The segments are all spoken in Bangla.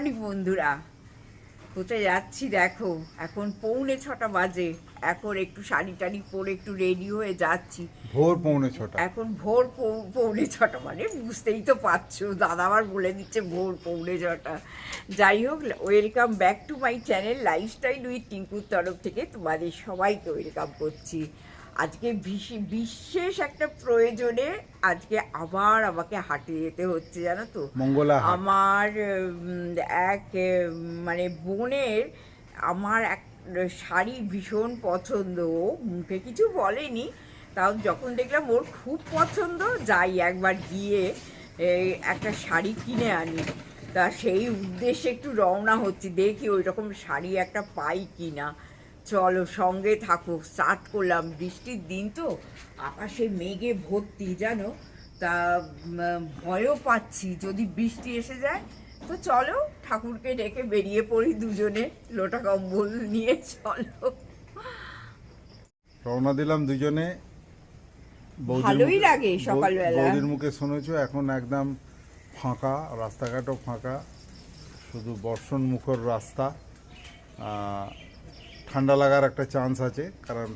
মর্নিং বন্ধুরা। কোথায় যাচ্ছি দেখো। এখন পৌনে ছটা বাজে। এখন একটু শাড়ি টাড়ি পরে একটু রেডি হয়ে যাচ্ছি। ভোর পৌনে ছটা। এখন ভোর পৌনে ছটা মানে বুঝতেই তো পারছ। দাদা আবার বলে দিচ্ছে ভোর পৌনে ছটা। যাই হোক welcome back to my channel lifestyle with টিঙ্কুর তরফ থেকে তোমাদের সবাইকে ওয়েলকাম করছি। আজকে বিশে- বিশেষ একটা প্রয়োজনে আজকে আবার আমাকে হাটে যেতে হচ্ছে জানো তো? মঙ্গলা আমার এক মানে বোনের আমার এক শাড়ি ভীষণ পছন্দ ও মুখে কিছু বলেনি তাও যখন দেখলাম ওর খুব পছন্দ যাই একবার গিয়ে একটা শাড়ি কিনে আনি। তা সেই উদ্দেশ্যে একটু রওনা হচ্ছি দেখি ওই রকম শাড়ি একটা পাই কি না চলো সঙ্গে থাকো স্টার্ট করলাম। বৃষ্টির দিন তো আকাশে মেঘে ভর্তি জানো? তা ভয়ও পাচ্ছি যদি বৃষ্টি এসে যায় তো চলো ঠাকুরকে ডেকে বেরিয়ে পড়ি দুজনে লোটা কম্বল নিয়ে চলো। রওনা দিলাম দুজনে। ভালোই লাগে সকালবেলা। বৌদির মুখে শুনেছো এখন একদম ফাঁকা রাস্তাঘাটও ফাঁকা শুধু বর্ষণ মুখর রাস্তা। আহ, ঠান্ডা লাগার একটা চান্স আছে, কারণ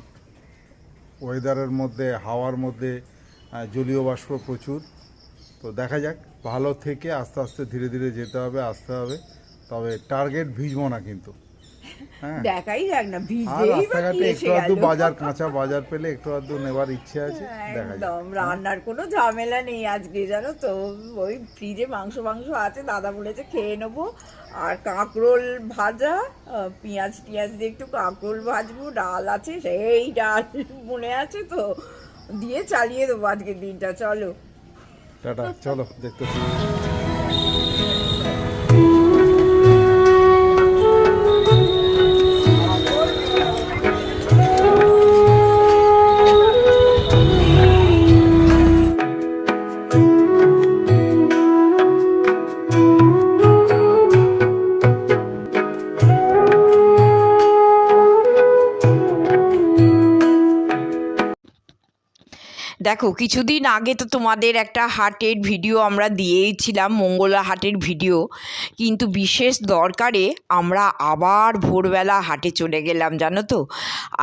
ওয়েদারের মধ্যে, হাওয়ার মধ্যে জলীয় বাষ্প প্রচুর। তো দেখা যাক, ভালো থেকে আস্তে আস্তে ধীরে ধীরে যেতে হবে, আসতে হবে। তবে টার্গেট ভিজবো না কিন্তু। দেখাই যাক না ভিজেই বা কি এসে একটু আধটু গেল। বাজার কাঁচা বাজার পেলে একটু আধটু নেবার ইচ্ছে আছে দেখা একদম রান্নার কোনো ঝামেলা নেই আজকে জানো তো। ওই ফ্রিজে মাংস মাংস আছে দাদা বলেছে খেয়ে নেব। আর কাঁকরোল ভাজা পেঁয়াজ টিয়াজ দিয়ে একটু কাঁকরোল ভাজবো ডাল আছে সেই ডাল মনে আছে তো দিয়ে চালিয়ে দেবো আজকের দিনটা চলো। টাটা চলো দেখতে দেখো, কিছুদিন আগে তো তোমাদের একটা হাটের ভিডিও আমরা দিয়েইছিলাম মঙ্গলা হাটের ভিডিও। কিন্তু বিশেষ দরকারে আমরা আবার ভোরবেলা হাটে চলে গেলাম, জানো তো?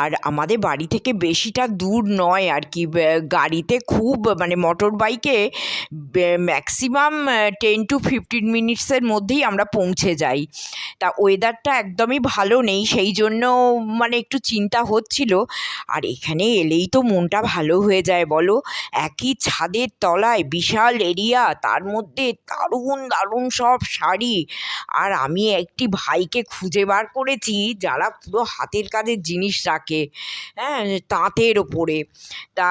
আর আমাদের বাড়ি থেকে বেশিটা দূর নয় আর কি। গাড়িতে খুব মানে মোটর বাইকে ম্যাক্সিমাম টেন টু ফিফটিন মিনিটসের মধ্যেই আমরা পৌঁছে যাই। তা ওয়েদারটা একদমই ভালো নেই, সেই জন্য মানে একটু চিন্তা হচ্ছিল। আর এখানে এলেই তো মনটা ভালো হয়ে যায়, বলো? একই ছাদের তলায় বিশাল এরিয়া, তার মধ্যে দারুণ দারুণ সব শাড়ি। আর আমি একটি ভাইকে খুঁজে বার করেছি, যারা পুরো হাতের কাজের জিনিস রাখে হ্যাঁ তাঁতের ওপরে। তা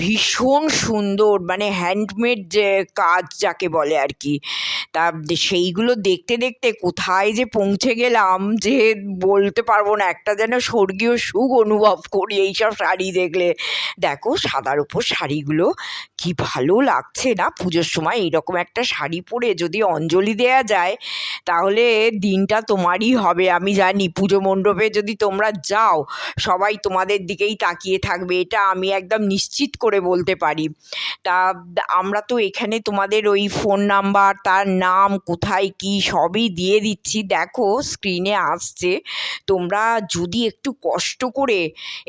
ভীষণ সুন্দর মানে হ্যান্ডমেড যে কাজ যাকে বলে আর কি। তা, সেইগুলো দেখতে দেখতে কোথায় যে পৌঁছে গেলাম যে বলতে পারব না, একটা যেন স্বর্গীয় সুখ অনুভব করি এইসব শাড়ি দেখলে। দেখো সাদার ওপর শাড়িগুলো কি ভালো লাগছে না? পুজোর সময় এইরকম একটা শাড়ি পরে যদি অঞ্জলি দেয়া যায়, তাহলে দিনটা তোমারই হবে। আমি জানি পুজো মণ্ডপে যদি তোমরা যাও, সবাই তোমাদের দিকেই তাকিয়ে থাকবে। এটা আমি একদম নিশ্চিত করে বলতে পারি। তা আমরা তো এখানে তোমাদের ওই ফোন নাম্বার তার নাম, কোথায় কি সবই দিয়ে দিচ্ছি। দেখো স্ক্রিনে আসছে। তোমরা যদি একটু কষ্ট করে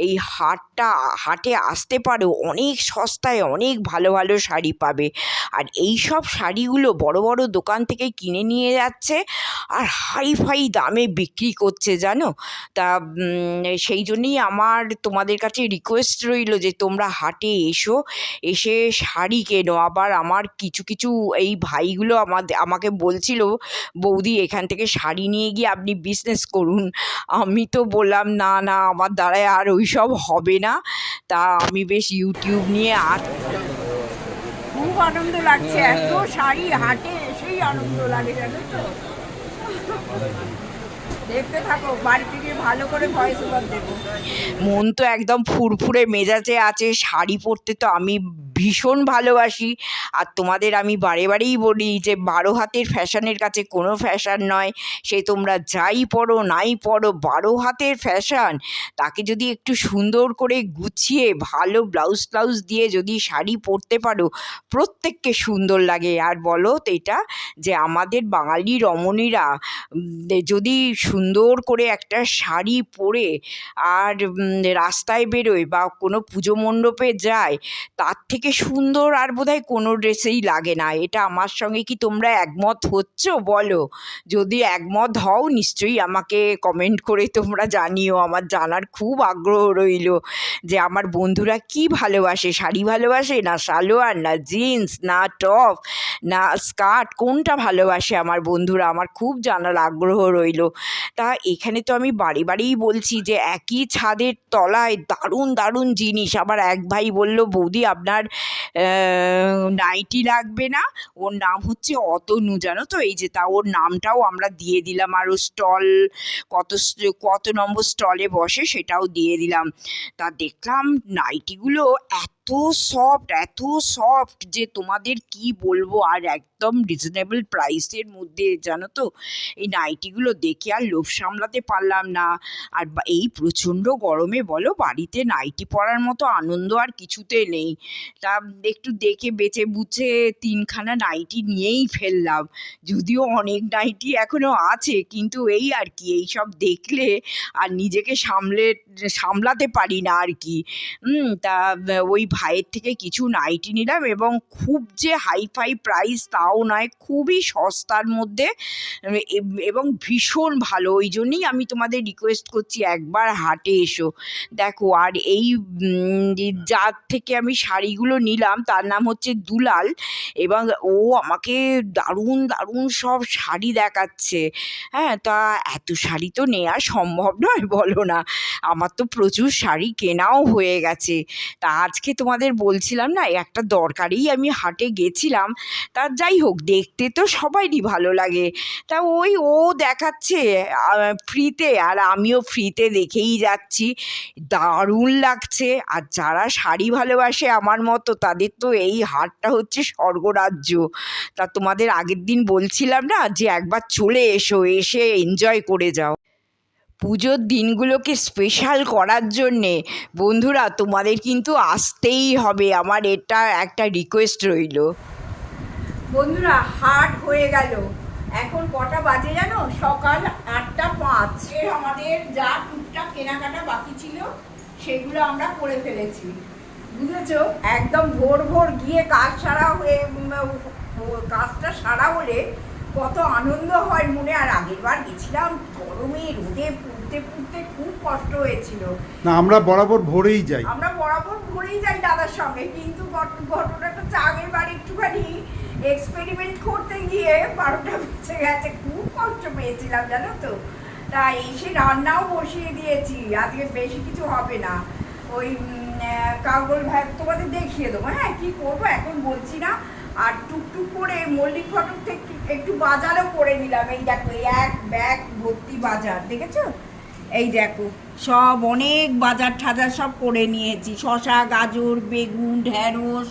এই হাটটা, হাটে আসতে পারো অনেক সস্তায় অনেক ভালো ভালো শাড়ি পাবে। আর এই সব শাড়িগুলো বড় বড় দোকান থেকে কিনে নিয়ে যাচ্ছে আর হাই ফাই দামে বিক্রি করছে, জানো? তা সেই জন্যই আমার তোমাদের কাছে রিকোয়েস্ট রইল যে তোমরা হাটে এসো, এসে শাড়ি কেনো। আবার আমার কিছু কিছু এই ভাইগুলো আমাদের আমাকে বলছিল, বৌদি, এখান থেকে শাড়ি নিয়ে গিয়ে আপনি বিজনেস করুন। আমি তো বললাম, না না, আমার দ্বারায় আর ওই সব হবে না। তা আমি বেশ ইউটিউব নিয়ে আর খুব আনন্দ লাগছে এত শাড়ি হাটে সেই আনন্দ লাগে জানো তো। দেখতে থাকো ভালো করে মন তো একদম ফুরফুরে, মেজাজে আছে, শাড়ি পরতে তো আমি ভীষণ ভালোবাসি। আর তোমাদের আমি বারে বারেই বলি যে, বারো হাতের ফ্যাশনের কাছে কোনো ফ্যাশন নয়। সে তোমরা যাই পড়ো নাই পড়ো বারো হাতের ফ্যাশন। তাকে যদি একটু সুন্দর করে গুছিয়ে, ভালো ব্লাউজ ট্লাউজ দিয়ে যদি শাড়ি পরতে পারো, প্রত্যেককে সুন্দর লাগে। আর বলো তো এটা, যে আমাদের বাঙালি রমণীরা যদি সুন্দর করে একটা শাড়ি পরে আর রাস্তায় বেরোয় বা কোনো পুজো মণ্ডপে যায়, তার থেকে সুন্দর আর বোধহয় কোনো ড্রেসেই লাগে না। এটা আমার সঙ্গে কি তোমরা একমত হচ্ছ? বলো। যদি একমত হও, নিশ্চয়ই আমাকে কমেন্ট করে তোমরা জানিও। আমার জানার খুব আগ্রহ রইল যে আমার বন্ধুরা কি ভালোবাসে? শাড়ি ভালোবাসে না সালোয়ার, না জিন্স না টপ না স্কার্ট কোনটা ভালোবাসে আমার বন্ধুরা? আমার খুব জানার আগ্রহ রইল। তা এখানে তো আমি বাড়ি বাড়িই বলছি যে একই ছাদের তলায় দারুণ দারুণ জিনিস। আবার এক ভাই বলল, বৌদি, আপনার নাইটি লাগবে না? ওর নাম হচ্ছে অতনু, জানো তো? এই যে তা ওর নামটাও আমরা দিয়ে দিলাম। আর স্টল, কত কত নম্বর স্টলে বসে সেটাও দিয়ে দিলাম। তা দেখলাম নাইটিগুলো এত সফট এত সফট যে তোমাদের কি বলব? আর একদম রিজনেবল প্রাইসের মধ্যে, জানো তো? এই নাইটিগুলো দেখে আর লোভ সামলাতে পারলাম না। আর এই প্রচণ্ড গরমে বলো, বাড়িতে নাইটি পরার মতো আনন্দ আর কিছুতে নেই। তা একটু দেখে বেছে বুঝে তিনখানা নাইটি নিয়েই ফেললাম। যদিও অনেক নাইটি এখনও আছে, কিন্তু এই আর কি, এই সব দেখলে আর নিজেকে সামলে, সামলাতে পারি না আর কি। তা ওই ভাইয়ের থেকে কিছু নাইটি নিলাম এবং খুব যে হাই ফাই প্রাইস তাও নয় খুবই সস্তার মধ্যে এবং ভীষণ ভালো। ওই জন্যই আমি তোমাদের রিকোয়েস্ট করছি একবার হাটে এসো। দেখো আর এই উম, যার থেকে আমি শাড়িগুলো নিলাম তার নাম হচ্ছে দুলাল এবং ও আমাকে দারুণ দারুণ সব শাড়ি দেখাচ্ছে। হ্যাঁ তা এত শাড়ি তো নেওয়া সম্ভব নয় বলো না। আমার তো প্রচুর শাড়ি কেনাও হয়ে গেছে। তা আজকে তোমাদের বলছিলাম না, একটা দরকারেই আমি হাটে গেছিলাম। তা যাই হোক, দেখতে তো সবাইরই ভালো লাগে। তা ওই ও দেখাচ্ছে ফ্রিতে, আর আমিও ফ্রিতে দেখেই যাচ্ছি। দারুণ লাগছে, আর যারা শাড়ি ভালোবাসে আমার মতো, তাদের তো এই হাটটা হচ্ছে স্বর্গরাজ্য। তা তোমাদের আগের দিন বলছিলাম না, যে একবার চলে এসো, এসে এনজয় করে যাও। পুজোর দিনগুলোকে স্পেশাল করার জন্যে, বন্ধুরা তোমাদের কিন্তু আসতেই হবে। আমার এটা একটা রিকোয়েস্ট রইল। বন্ধুরা, হাট হয়ে গেল। এখন কটা বাজে জানো? সকাল আটটা পাঁচ। আমাদের যা টুকটাক কেনাকাটা বাকি ছিল, সেগুলো আমরা করে ফেলেছি। বুঝেছ? একদম ভোর ভোর গিয়ে কাজ সারা হয়ে কাজটা সারা হলে কত আনন্দ হয় মনে আর আগের বার গেছিলাম গরমে রোদে পুড়তে পুড়তে খুব কষ্ট হয়েছিল। না আমরা বরাবর ভোরেই যাই। আমরা বরাবর ঘুরেই যাই দাদার সঙ্গে কিন্তু ঘটনাটা হচ্ছে আগের বার একটুখানি এক্সপেরিমেন্ট করতে গিয়ে বারোটা বেঁচে গেছে খুব কষ্ট পেয়েছিলাম জানো তো। তা এসে রান্নাও বসিয়ে দিয়েছি আজকে বেশি কিছু হবে না। ওই কাগল ভাই তোমাদের দেখিয়ে দেবো হ্যাঁ কি করব এখন বলছি না। আর টুকটুক করে মল্লিক ফটক থেকে একটু বাজারও করে নিলাম। এই দেখো এক ব্যাগ ভর্তি বাজার দেখেছ? এই দেখো সব অনেক বাজার ঠাজার সব করে নিয়েছি। শশা গাজর বেগুন ঢ্যাঁড়স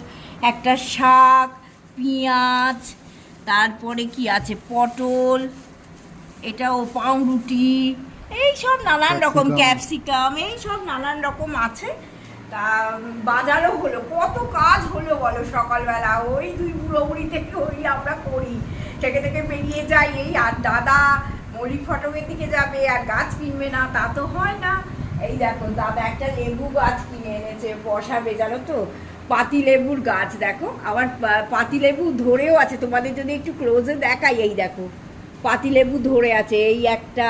একটা শাক পেঁয়াজ তারপরে কি আছে? পটল এটাও পাউরুটি এই সব নানান রকম ক্যাপসিকাম এই সব নানান রকম আছে। তা, বাজারও হলো, কত কাজ হলো বলো সকালবেলা, ওই দুই বুড়ো বুড়ি থেকে ওই আমরা করি। থেকে থেকে বেরিয়ে যাই, এই আর দাদা মৌলিক ফটকের দিকে যাবে, আর গাছ কিনবে না, তা তো হয় না। এই দেখো, দাদা একটা লেবু গাছ কিনে এনেছে বসাবে জানো তো, পাতি লেবুর গাছ, দেখো। আবার পাতি লেবু ধরেও আছে, তোমাদের যদি একটু ক্লোজে দেখাই, এই দেখো। পাতি লেবু ধরে আছে এই একটা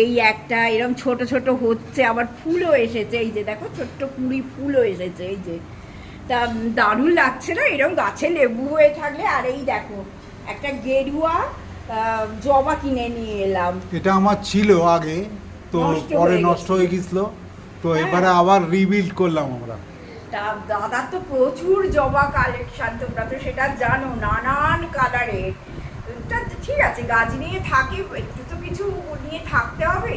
এই একটা এরকম ছোট ছোট হচ্ছে আবার ফুলও এসেছে এই যে দেখো ছোট্ট কুড়ি ফুলও এসেছে এই যে। তা দারুণ লাগছে না? এরকম গাছে লেবু হয়ে থাকলে আর এই দেখো একটা গেরুয়া জবা কিনে নিয়ে এলাম। এটা আমার ছিল আগে তো পরে নষ্ট হয়ে গেছিল তো হ্যাঁ। এবারে আবার রিবিল্ড করলাম আমরা। তা দাদার তো প্রচুর জবা কালেকশন তোমরা তো সেটা জানো নানান কালারের ঠিক আছে, গাছ নিয়ে থাকি, একটু তো কিছু নিয়ে থাকতে হবে।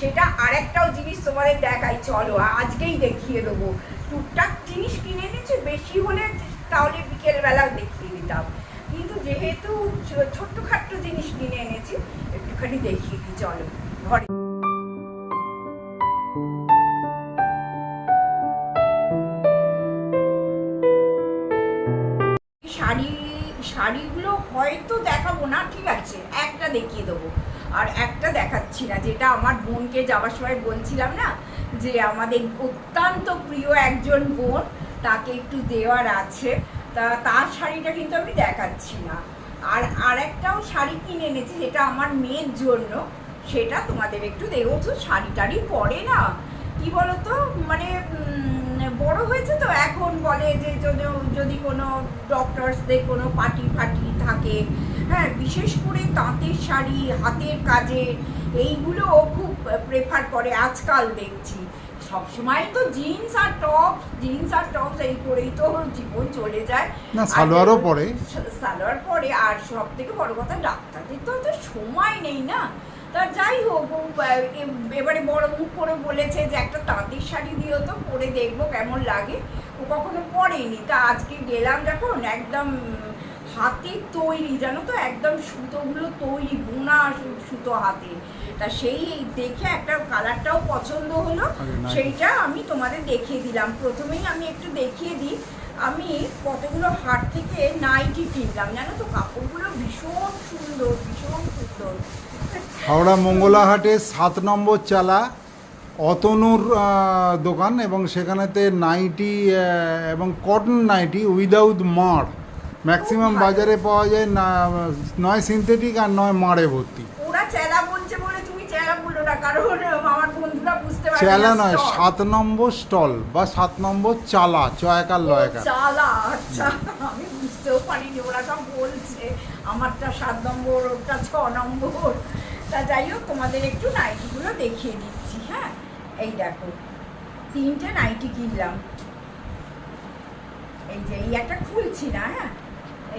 সেটা আরেকটাও জিনিস তোমাদের দেখাই, চলো আজকেই দেখিয়ে দেবো। টুকটাক জিনিস কিনে এনেছি, বেশি হলে তাহলে বিকেলবেলা দেখিয়ে দিতাম। কিন্তু যেহেতু ছোট্টখাট্ট জিনিস কিনে এনেছি, একটুখানি দেখিয়ে দিই, চলো, ঘরে। আছে, একটা দেখিয়ে দেবো। আর একটা দেখাচ্ছি না, যেটা আমার বোনকে যাওয়ার সময় বলছিলাম না, যে আমাদের অত্যন্ত প্রিয় একজন বোন, তাকে একটু দেওয়ার আছে। তা, তার শাড়িটা কিন্তু আমি দেখাচ্ছি না। আর আরেকটাও শাড়ি কিনে এনেছি, যেটা আমার মেয়ের জন্য, সেটা তোমাদের একটু দেখো তো শাড়ি টাড়ি পরে না, কি বলতো মানে বড় হয়েছে তো, এখন বলে যে, যদি- কোনো ডক্টরসদের কোনো পার্টি ফাটি থাকে হ্যাঁ বিশেষ করে তাঁতের শাড়ি হাতের কাজের এইগুলো ও খুব প্রেফার করে আজকাল দেখছি। সবসময় তো জিন্স আর টপ জিন্স আর টপ এই করেই তো জীবন চলে যায়। না সালোয়ারও পরে। সালোয়ার পরে আর সব থেকে বড় কথা ডাক্তারদের তো অত সময় নেই না। তা যাই হোক এবারে বড় মুখ করে বলেছে যে একটা তাঁতের শাড়ি দিও তো পরে দেখব কেমন লাগে। ও কখনো পরেনি। তা আজকে গেলাম যখন একদম হাতে তৈরি জানো তো? একদম সুতোগুলো তৈরি বোনা সুতো হাতে। তা সেই দেখে একটা কালারটাও পছন্দ হলো। সেইটা আমি তোমাদের দেখিয়ে দিলাম। প্রথমেই আমি একটু দেখিয়ে দিই। আমি কতগুলো হাট থেকে নাইটি কিনলাম জানো তো? কাপড়গুলো ভীষণ সুন্দর ভীষণ সুন্দর। হাওড়া মঙ্গলাহাটে সাত নম্বর চালা অতনুর দোকান এবং সেখানেতে নাইটি এবং কটন নাইটি উইদাউট মাড়। ম্যাক্সিমাম বাজারে পাওয়া যায় না নয় সিনথেটিক আর নয় মাড়ে ভর্তি। ওরা চেলা বলছে বলে তুমি চেলা বলল না কারণ আমার বন্ধুরা বুঝতে পারবে চেলা নয় সাত নম্বর স্টল বা সাত নম্বর চালা চয়কার লয়কার চালা আচ্ছা আমি বুঝতেও পারিনি ওরা সব বলছে। আমারটা সাত নম্বর ওটা ছ নম্বর। তা যাই হোক তোমাদের একটু নাইটিগুলো দেখিয়ে দিচ্ছি হ্যাঁ? এই দেখো তিনটে নাইটি কিনলাম। এই যে এই একটা খুলছি না হ্যাঁ?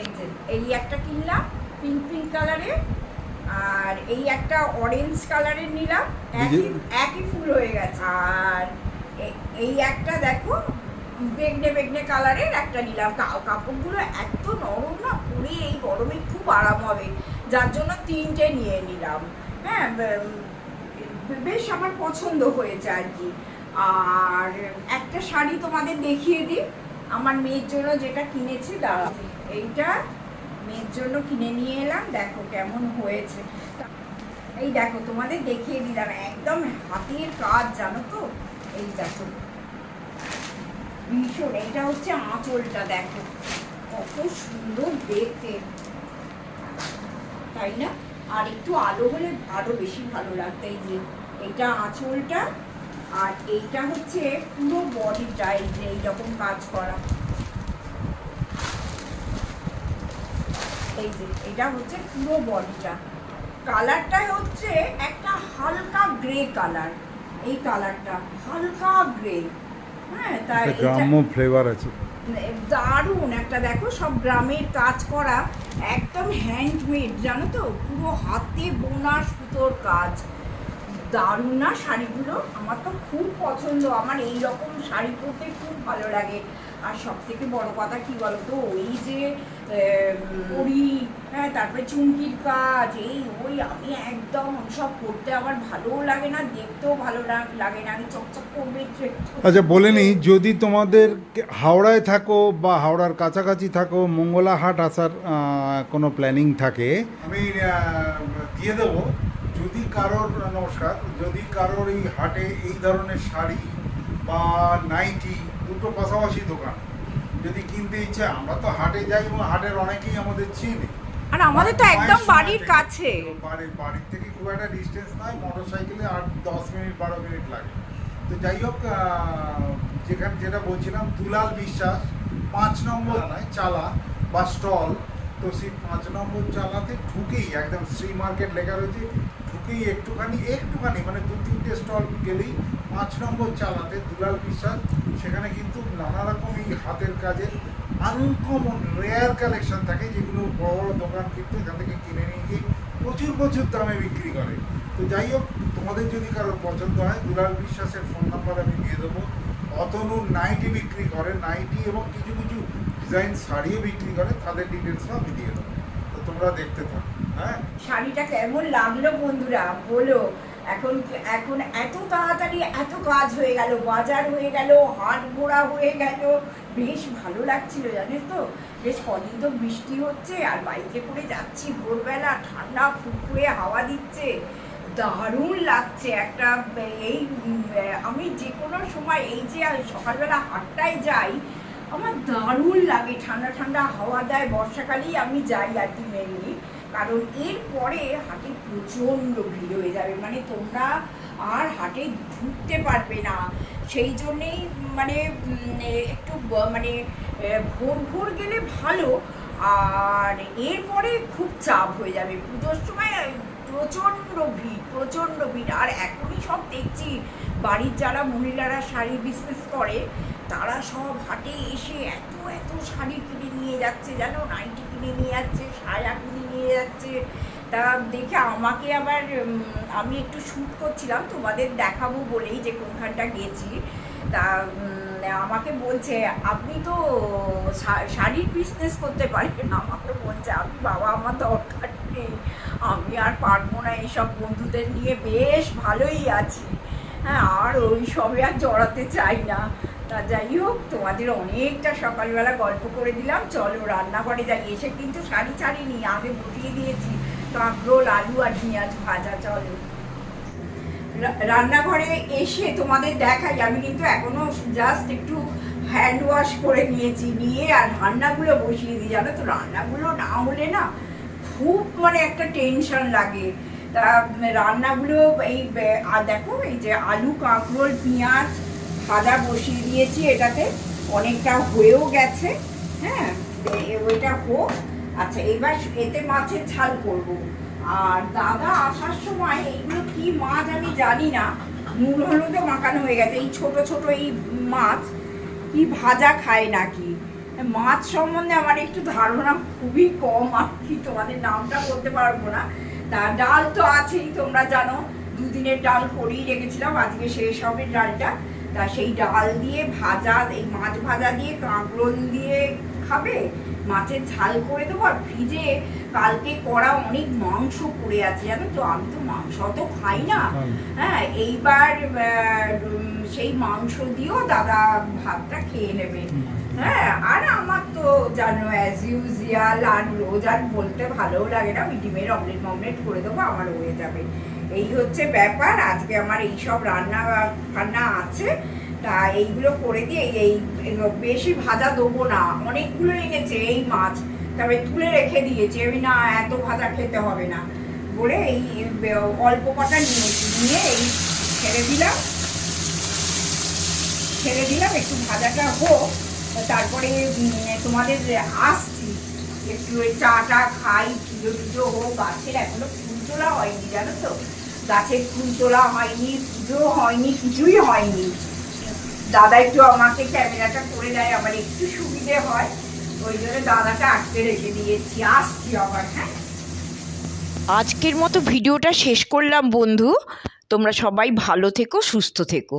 এই যে এই একটা কিনলাম পিঙ্ক পিঙ্ক কালারের আর এই একটা অরেঞ্জ কালারের নিলাম একই একই ফুল হয়ে গেছে। আর এই একটা দেখো বেগনে বেগনে কালারের একটা নিলাম। কাপড়গুলো এত নরম না পরে এই গরমে খুব আরাম হবে। যার জন্য তিনটে নিয়ে নিলাম। হ্যাঁ বেশ আমার পছন্দ হয়েছে আর কি। আর একটা শাড়ি তোমাদের দেখিয়ে দিই। আমার মেয়ের জন্য যেটা কিনেছি দাঁড়া এইটা মেয়ের জন্য কিনে নিয়ে এলাম, দেখো কেমন হয়েছে। এই দেখো, তোমাদের দেখিয়ে দিলাম একদম হাতের কাজ, জানো তো? এই দেখো। ভীষণ, এইটা হচ্ছে আঁচলটা, দেখো। কত সুন্দর দেখতে। তাই না? আর একটু আলো হলে আরও বেশি ভালো লাগতো, এই যে এটা আঁচলটা। আর এইটা হচ্ছে পুরো বডিটা, এই যে এইরকম কাজ করা। এই যে এটা হচ্ছে পুরো বডিটা। কালারটা হচ্ছে একটা হালকা গ্রে কালার। এই কালারটা হালকা গ্রে হ্যাঁ তা একটা গ্রাম্য ফ্লেভার আছে। দারুণ একটা দেখো সব গ্রামের কাজ করা একদম হ্যান্ডমেড জানো তো? পুরো হাতে বোনা সুতোর কাজ। দারুণ না শাড়িগুলো? আমার তো খুব পছন্দ। আমার এই রকম শাড়ি পরতে খুব ভালো লাগে। আর সব থেকে বড় কথা কি বলতো ওই যে পরি হ্যাঁ তারপরে চুমকির কাজ এই ওই আমি একদম সব পরতে আমার ভালোও লাগে না দেখতেও ভালো লাগে না আমি চকচক করবে আচ্ছা বলে নিই যদি তোমাদের হাওড়ায় থাকো বা হাওড়ার কাছাকাছি থাকো মঙ্গলাহাট আসার কোনো প্ল্যানিং থাকে? আমি দিয়ে দেবো। যদি কারোর নমস্কার যদি কারোর এই হাটে এই ধরনের শাড়ি বা নাইটি দুটো পাশাপাশি দোকান। যদি কিনতে ইচ্ছে আমরা তো হাটে যাই এবং হাটের অনেকেই আমাদের চিনি। আর আমাদের তো একদম বাড়ির। কাছে। বাড়ির বাড়ির থেকে খুব একটা ডিস্টেন্স নয় মোটর সাইকেলে আট দশ মিনিট বারো মিনিট লাগে। তো যাই হোক যেখানে যেটা বলছিলাম দুলাল বিশ্বাস পাঁচ নম্বর নয় চালা বা স্টল। তো সেই পাঁচ নম্বর চালাতে ঢুকেই একদম শ্রী মার্কেট লেখা রয়েছে ঢুকেই একটুখানি একটুখানি মানে দু তিনটে স্টল গেলেই পাঁচ নম্বর চালাতে দুলাল বিশ্বাস, সেখানে কিন্তু নানা রকম এই হাতের কাজের আনকমন রেয়ার কালেকশন থাকে, যেগুলো বড় বড় দোকান কিন্তু এখান থেকে কিনে নিয়ে গিয়ে প্রচুর প্রচুর দামে বিক্রি করে। তো যাই হোক, তোমাদের যদি কারোর পছন্দ হয়, দুলাল বিশ্বাসের ফোন নাম্বার আমি দিয়ে দেবো। অতনু নাইটি বিক্রি করে নাইটি এবং কিছু কিছু ডিজাইন শাড়িও বিক্রি করে, তাদের ডিটেলসও আমি দিয়ে দেবো। তো তোমরা দেখতে থাকো। শাড়িটা কেমন লাগল বন্ধুরা? বলো। এখন এখন এত তাড়াতাড়ি এত কাজ হয়ে গেল, বাজার হয়ে গেল, হাট ঘোরা হয়ে গেল। বেশ ভালো লাগছিল, জানিস তো? বেশ কদিন তো বৃষ্টি হচ্ছে, আর বাইকে করে যাচ্ছি ভোরবেলা, ঠান্ডা ফুরফুরে হাওয়া দিচ্ছে। দারুণ লাগছে একটা, এই, আমি যে কোনো সময় এই যে সকালবেলা হাটটায় যাই, আমার দারুণ লাগে। ঠান্ডা ঠান্ডা হাওয়া দেয়, বর্ষাকালেই আমি যাই আর কি মেনলি কারণ এরপরে হাটে প্রচণ্ড ভিড় হয়ে যাবে। মানে তোমরা আর হাটে ঢুকতে পারবে না। সেই জন্যেই মানে একটু মানে ভোর ভোর গেলে ভালো। আর এরপরে খুব চাপ হয়ে যাবে। পুজোর সময় প্রচণ্ড ভিড় প্রচণ্ড ভিড়। আর এখনই সব দেখছি, বাড়ির যারা মহিলারা শাড়ি বিজনেস করে, তারা সব হাটে এসে এত এত শাড়ি কিনে নিয়ে যাচ্ছে। জানো নাইটি কিনে নিয়ে যাচ্ছে সায়া কিনে নিয়ে যাচ্ছে। তা দেখে আমাকে আবার আমি একটু শ্যুট করছিলাম, তোমাদের দেখাবো বলেই যে কোনখানটা গেছি। তা আমাকে বলছে, আপনি তো শাড়ির বিজনেস করতে পারেন। আমাকে বলছে, আমি বাবা আমার দরকার নেই। আমি আর পারব না এইসব বন্ধুদের নিয়ে। বেশ ভালোই আছি। হ্যাঁ আর ওই সবে আর জড়াতে চাই না। তা যাই হোক, তোমাদের অনেকটা সকালবেলা গল্প করে দিলাম। চলো, রান্নাঘরে যাই। এসে কিন্তু শাড়ি ছাড়িনি আগে বসিয়ে দিয়েছি। কাঁকরোল, আলু আর পেঁয়াজ ভাজা, চলো। রান্নাঘরে এসে তোমাদের দেখাই। আমি কিন্তু এখনও জাস্ট একটু হ্যান্ড ওয়াশ করে নিয়েছি, নিয়ে আর রান্নাগুলো বসিয়ে দিই। জানো তো, রান্নাগুলো না হলে না খুব মানে একটা টেনশন লাগে। তা রান্নাগুলো এই দেখো, এই যে আলু, কাঁকরোল, পেঁয়াজ ভাজা বসিয়ে দিয়েছি এটাতে। অনেকটা হয়েও গেছে হ্যাঁ? ওইটা হোক। আচ্ছা এবার এতে মাছের ঝাল করব। আর দাদা আসার সময় এইগুলো কি মাছ আমি জানি না, নুন, হলুদে মাখানো হয়ে গেছে। এই ছোট ছোট এই মাছ কি ভাজা খায় নাকি? মাছ সম্বন্ধে আমার একটু ধারণা খুবই কম, আর কি তোমাদের নামটা বলতে পারব না। তা ডাল তো আছেই তোমরা জানো। দুদিনের ডাল করেই রেখেছিলাম আজকে শেষ হবে ডালটা। তা সেই ডাল দিয়ে ভাজা এই মাছ ভাজা দিয়ে কাঁকরোল দিয়ে খাবে? মাছের ঝাল করে দেবো আর ফ্রিজে কালকে করা অনেক মাংস পড়ে আছে জানো তো? আমি তো মাংস তো খাই না। হ্যাঁ এইবার সেই মাংস দিয়েও দাদা ভাতটা খেয়ে নেবে। হ্যাঁ আর আমার তো জানো অ্যাজ ইউজিয়াল আর রোজ আর বলতে ভালোও লাগে না আমি ডিমের অমলেট মমলেট করে দেবো, আমার হয়ে যাবে। এই হচ্ছে ব্যাপার, আজকে আমার এই সব রান্না, ফান্না আছে, তা এইগুলো করে দিয়ে এই বেশি ভাজা দেবো না, অনেকগুলো এনেছে এই মাছ, তবে তুলে রেখে দিয়েছি, আমি না এত ভাজা খেতে হবে না। বলে এই অল্প কটা নিয়েছি নিয়ে এই ছেড়ে দিলাম। ছেড়ে দিলাম, একটু ভাজাটা হোক। তারপরে তোমাদের আসছি, একটু ওই চাটা খাই, পুজো টুজো হোক, গাছের এখনও ফুল তোলা হয়নি, জানো তো? গাছের ফুল তোলা হয়নি, পুজো হয়নি, কিছুই হয়নি। দাদা একটু আমাকে ক্যামেরাটা করে দেয়, আমার একটু সুবিধে হয়। ওই জন্য দাদাটা আটকে রেখে দিয়েছি, আসছি আবার হ্যাঁ? আজকের মতো ভিডিওটা শেষ করলাম, বন্ধু। তোমরা সবাই ভালো থেকো, সুস্থ থেকো।